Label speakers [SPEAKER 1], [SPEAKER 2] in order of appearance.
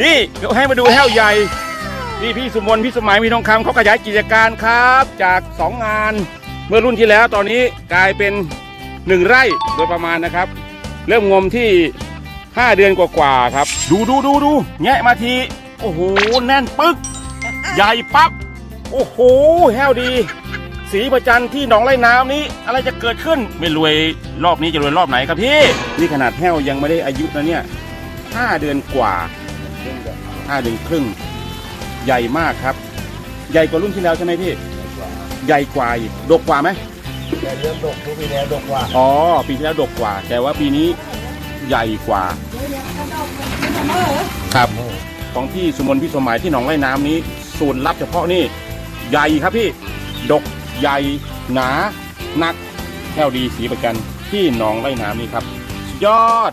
[SPEAKER 1] นี่เดี๋ยวให้มาดูแห้วใหญ่ นี่พี่สุมนพี่สมัยมีทองคำเขาขยายกิจการครับ จาก 2 งานเมื่อรุ่นที่แล้วตอนนี้กลายเป็น 1 ไร่โดยประมาณนะครับ เริ่มงมที่ 5 เดือนกว่าๆครับ ดูดูดูดูแงะมาที โอ้โห แน่นปึ๊ก ใหญ่ปั๊บ โอ้โห แห้วดี สีประจันที่หนองไร่น้ำนี้ อะไรจะเกิดขึ้นไม่รวยรอบนี้จะรวยรอบไหนครับพี่ นี่ขนาดแห้วยังไม่ได้อายุนะเนี่ยห้าเดือนกว่า ห้าเดือนครึ่ง ใหญ่มากครับ ใหญ่กว่ารุ่นที่แล้วใช่ไหมพี่ ใหญ่กว่าอีกดกกว่าไหม
[SPEAKER 2] แต่เริ่มดกทุกปีแล้วดกกว่า
[SPEAKER 1] อ๋อ ปีที่แล้วดกกว่า แต่ว่าปีนี้ใหญ่กว่า ครับ ของพี่สุมนพี่สมหมายที่หนองไร่น้ำนี้ ส่วนลับเฉพาะนี่ใหญ่ครับพี่ ดกใหญ่หนาหนักแถวดีสีประกันที่หนองไร่น้ำนี่ครับสุดยอด